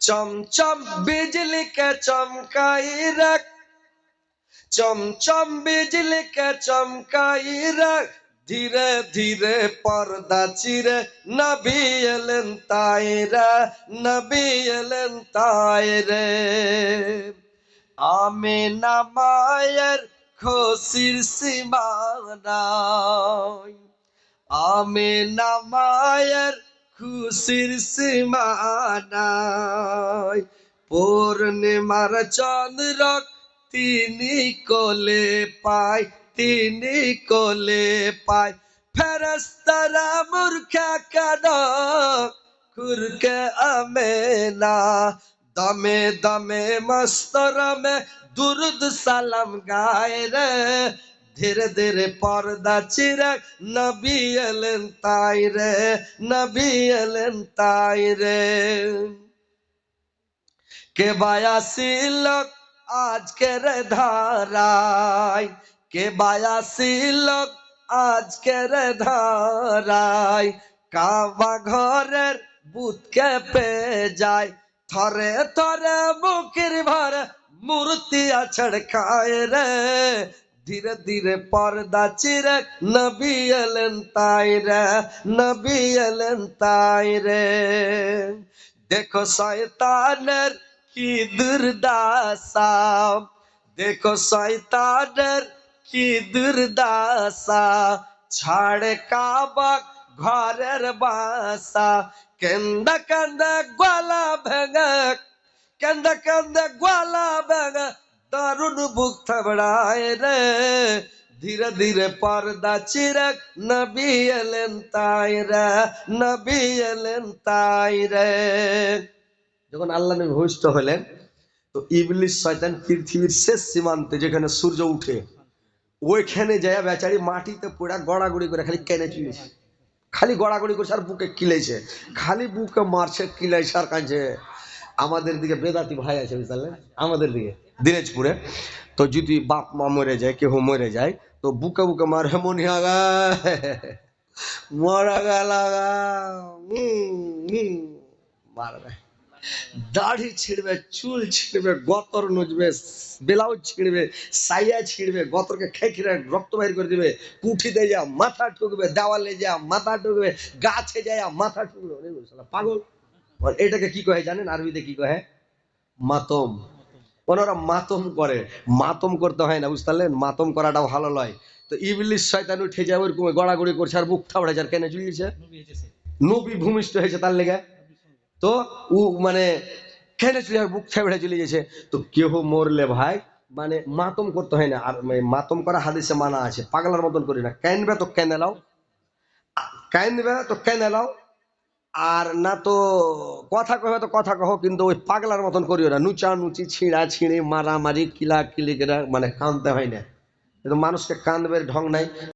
চমচম বিজলিকে চমকাই রাখ। চমচম বিজলিকে চমকাই রাখ। ধীরে ধীরে পর্দা চিরে নবি এলেন তাইরা নবি এলেন তাইরে। আমি না মায়ের খুশির সীমা নাই। আমি নামায়ের খুশির সীমা নাই পূর্ণিমার চন্দ্র তিনি কোলে পায় তিনি কোলে পায় ফেরস্তারা মূর্খা কাদ কুরকে আমেনা দমে দমে মস্তরমে দুরুদ সালাম গায় রে ধীরে ধীরে পর্দা চিরাক নবী এলেন তাই রে, নবী এলেন তাই রে। কে বায়াসি লোক আজকের ধারায় কে বায়াসি লোক আজকের ধারায় কাবা ঘরের বুথকে পে যায়, থরে থরে বুকের ভরে মূর্তি আছড় খায় রে। ধীরে ধীরে পর্দা চিরে নবী এলেন তাই রে নবী এলেন তাই রে দেখো শয়তানের কি দুর্দাসা দেখো শয়তানের কি দুর্দাসা ছাড়ে কাবাক ঘরের বাসা কেন্দ কেন্দ গলা ভেঙে কেন্দ কেন্দ গলা ভেঙে দারুণ বুক থাবড়ায় রে? ধীরে ধীরে পর্দা চিরক নবী এলেন তাই রে, নবী এলেন তাই রে। যখন আল্লাহ নবী ভূমিষ্ঠ হলেন, তো ইবলিশ শয়তান পৃথিবীর শেষ সীমান্তে যেখানে সূর্য উঠে, ওইখানে যায় বেচারি মাটিতে পড়া গড়াগড়ি করে খালি কেনে চুলেছে খালি গড়াগড়ি করছে আর বুকে কিলেছে খালি বুকে মারছে, কিলাইছে আর কাঁদছে। আমাদের দিকে বেদাতি ভাই আছে বুঝলেন আমাদের দিকে। দিনাজপুরে। তো যদি বাপ মা মরে যায় কেউ মরে যায়, তো বুকে বুকে মার হেমনি আগা মরা গেলা মারবে। দাড়ি ছিঁড়বে, চুল ছিঁড়বে, গতর নজবে, ব্লাউজ ছিঁড়বে, সাইয়া ছিঁড়বে, গতরকে খেখে রক্ত বাইর করে দিবে কুঠিতে যা মাথা ঠুকবে, দেওয়ালে যা মাথা ঠুকবে, গাছে যায় মাথা ঠুকবে। পাগল। এটাকে কি কহে জানেন? আরবিতে কি কহে? মাতম। ওনারা মাতম করে, মাতম করতে হয় না, বুঝতে মাতম করাটা ভালো লয় তো ইবলিশ শয়তান উঠে যায় ওরকম গড়াগড়ি করছে, আর বুক থাবড়ে যার কেন চুলিয়েছে? নবী ভূমিষ্ঠ হয়েছে তার লেগে। তো ও মানে খেলে চলে যাবে বুক ছেড়ে চলে গেছে তো কেহ মরলে ভাই মানে মাতম করতে হয় না, আর মানে মাতম করা হাদিসে মানা আছে, পাগলার মতন করি না। কাইনবে তো কেন এলাও কাইনবে তো কেন এলাও আর না তো কথা কহে তো কথা কহ, কিন্তু ওই পাগলার মতন করিও না। নুচা নুচি, ছিঁড়া ছিঁড়ি, মারামারি কিলা কিলি মানে কানতে হয় না। কিন্তু মানুষকে কানবে ঢং নাই।